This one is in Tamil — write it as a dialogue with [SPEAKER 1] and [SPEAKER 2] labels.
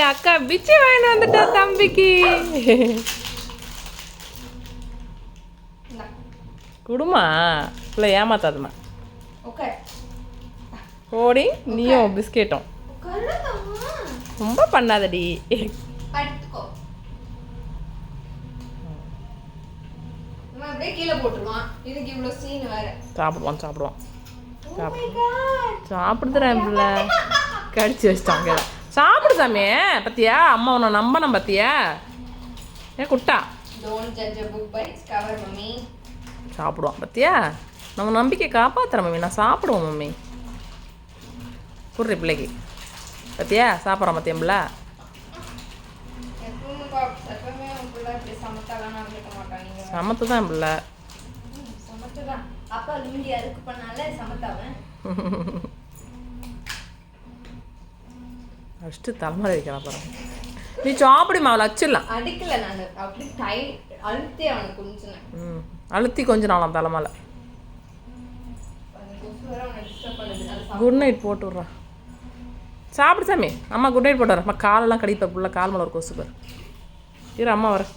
[SPEAKER 1] அக்கா பிச்சி வாங்கிட்டு வந்துட்டா தம்பிக்கு. குடுமா? இல்லை ஏமாத்தாதுமா. ஓடி நீயும் பிஸ்கெட்டும். ரொம்ப பண்ணாதடி. சாப்பிடுவான் சாப்பிடுவான்.
[SPEAKER 2] Oh.
[SPEAKER 1] சாப்பிடுதுறேன் பிள்ளை. கடிச்சு வச்சிட்டாங்க சாப்பிடு சாமி பத்தியா? அம்மா உன்னை நம்பணும் பத்தியா? ஏ குட்டா. சாப்பிடுவான் பத்தியா? நம்ம நம்பிக்கை காப்பாத்துறேன் மம்மி. நான் சாப்பிடுவோம் மம்மி. குடுறி பிள்ளைக்கு. பத்தியா? சாப்பிட்றோம் பத்தியம் பிள்ளை?
[SPEAKER 2] எப்பவுமே பா- எப்பவுமே உன் பிள்ளை இப்படி சமத்தாலாம் இருக்க மாட்டாங்க
[SPEAKER 1] சமத்து தான் பிள்ளை.
[SPEAKER 2] அப்பா
[SPEAKER 1] ஃபஸ்ட்டு தலைமுறை வைக்கலாம் பாருங்க நீ சாப்பிடுமா அவளை வச்சிடலாம்
[SPEAKER 2] அடிக்கல நான். அப்படி டை அழுத்தி அவனை குஞ்சினேன்
[SPEAKER 1] ம். அழுத்தி கொஞ்சம் நாளாம் தலைமையில்
[SPEAKER 2] சாப்பிட
[SPEAKER 1] குட் நைட் போட்டு விட்றேன் சாப்பிடு சாமி. அம்மா குட் நைட் போட்டு வரேன். அம்மா காலெல்லாம் கடிப்பேன் புள்ள கால் மேலே ஒரு கொசு பாரு. இரு அம்மா வரேன்